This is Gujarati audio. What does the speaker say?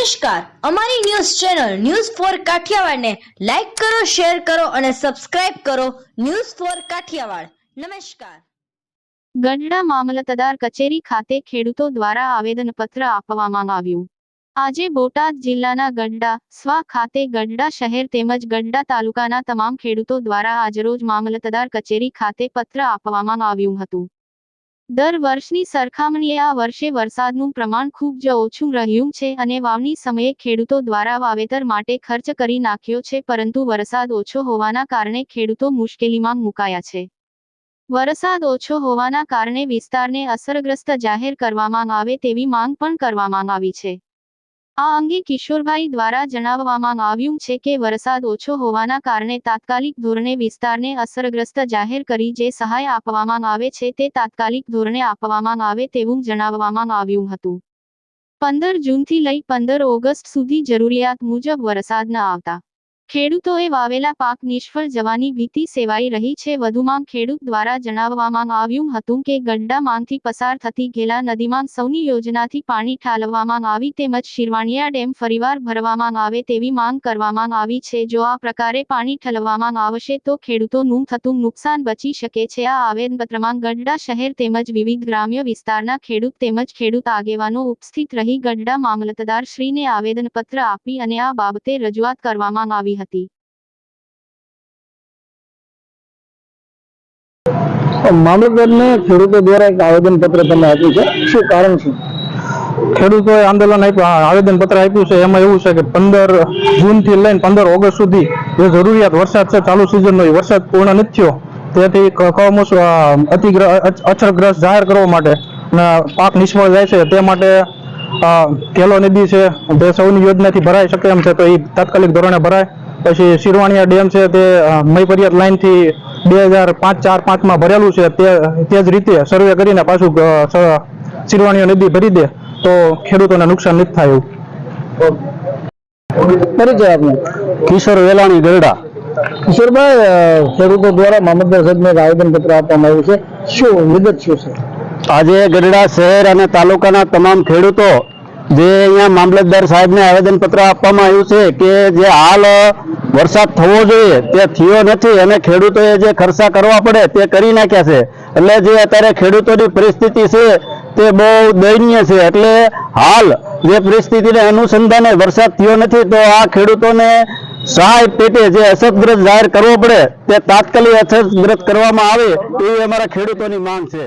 નમસ્કાર. અમારી ન્યૂઝ ચેનલ ન્યૂઝ ફોર કાઠિયાવાડને લાઈક કરો, શેર કરો અને સબસ્ક્રાઇબ કરો ન્યૂઝ ફોર કાઠિયાવાડ. નમસ્કાર. ગઢડા મામલતદાર કચેરી ખાતે ખેડૂતો દ્વારા આવેદનપત્ર આપવામાં આવ્યું. આજે બોટાદ જિલ્લાના ગઢડા સ્વા ખાતે ગઢડા શહેર તેમજ ગઢડા તાલુકાના તમામ ખેડૂતો દ્વારા આજરોજ મામલતદાર કચેરી ખાતે પત્ર આપવામાં આવ્યું હતું. દર વર્ષની સરખામણીએ આ વર્ષે વરસાદનું પ્રમાણ ખૂબ જ ઓછું રહ્યું છે અને વાવણી સમયે ખેડૂતો દ્વારા વાવેતર માટે ખર્ચ કરી નાખ્યો છે, પરંતુ વરસાદ ઓછો હોવાના કારણે ખેડૂતો મુશ્કેલીમાં મુકાયા છે. વરસાદ ઓછો હોવાના કારણે વિસ્તારને અસરગ્રસ્ત જાહેર કરવામાં આવે તેવી માંગ પણ કરવામાં આવી છે. આ અંગે કિશોરભાઈ દ્વારા જણાવવામાં આવ્યું છે કે વરસાદ ઓછો હોવાના કારણે તાત્કાલિક ધોરણે વિસ્તારને અસરગ્રસ્ત જાહેર કરી જે સહાય આપવામાં આવે છે તે તાત્કાલિક ધોરણે આપવામાં આવે તેવું જણાવવામાં આવ્યું હતું. પંદર જૂનથી લઈ પંદર ઓગસ્ટ સુધી જરૂરિયાત મુજબ વરસાદ ન આવતા. ખેડૂતોએ વાવેલા પાક નિષ્ફળ જવાની ભીતિ સેવાઈ રહી છે. વધુમાં ખેડૂત દ્વારા જણાવવામાં આવ્યું હતું કે ગડ્ડામાંથી પસાર થતી ઘેલા નદીમાં સૌની યોજનાથી પાણી ઠાલવવામાં આવી તેમજ શિરવાણિયા ડેમ ફરીવાર ભરવામાં આવે તેવી માંગ કરવામાં આવી છે. જો આ પ્રકારે પાણી ઠલવવામાં આવશે તો ખેડૂતોનું થતું નુકસાન બચી શકે છે. આ આવેદનપત્રમાં ગડ્ડા શહેર તેમજ વિવિધ ગ્રામ્ય વિસ્તારના ખેડૂત તેમજ ખેડૂત આગેવાનો ઉપસ્થિત રહી ગડ્ડા મામલતદાર શ્રીને આવેદનપત્ર આપી અને આ બાબતે રજૂઆત કરવામાં આવી હતી. મામલતદારને ખેડૂતો દ્વારા એક આવેદનપત્ર તમે આપ્યું છે. શું કારણ છે? ખેડૂતોએ આંદોલન આપ્યું આવેદન પત્ર આપ્યું છે. એમાં એવું છે કે પંદર જૂનથી લઈને પંદર ઓગસ્ટ સુધી જે જરૂરિયાત વરસાદ છે ચાલુ સિઝનનો એ વરસાદ પૂર્ણ નથી થયો. તેથી ક- કમોસમ અતિગ્રહ અતિગ્ર અછ- જાહેર કરવા માટે પાક નિષ્ફળ જાય છે. તે માટે કેલો નદી છે તે સૌની યોજનાથી ભરાઈ શકે એમ છે. તો એ તાત્કાલિક ધોરણે ભરાય. પછી શિરવાણિયા ડેમ છે તે અ, લાઇનથી બે હજાર પાંચ ચાર પાંચમાં ભરેલું છે. તે તે જ રીતે સર્વે કરીને પાછું અ, નદી ભરી દે તો ખેડૂતોને નુકસાન નથી થાય એવું. પરિચય આપનો. કિશોર વેલાણી ગરડા. કિશોરભાઈ ખેડૂતો દ્વારા મામલતદાર સાહેબને આવેદન પત્ર આપવામાં આવ્યું છે. શું વિગત શું છે? આજે ગઢડા શહેર અને તાલુકાના તમામ ખેડૂતો જે અહીંયા મામલતદાર સાહેબને આવેદનપત્ર આપવામાં આવ્યું છે કે જે હાલ વરસાદ થવો જોઈએ, તે થયો નથી અને ખેડૂતોએ જે ખર્ચા કરવા પડે તે કરી નાખ્યા છે. એટલે જે અત્યારે ખેડૂતોની પરિસ્થિતિ છે, તે બહુ દયનીય છે. એટલે હાલ જે પરિસ્થિતિને અનુસંધાને વરસાદ થયો નથી, તો આ ખેડૂતોને સહાય પેટે જે અસરગ્રસ્ત જાહેર કરવો પડે, તે તાત્કાલિક અસરગ્રસ્ત કરવામાં આવે, એવી અમારા ખેડૂતોની માંગ છે.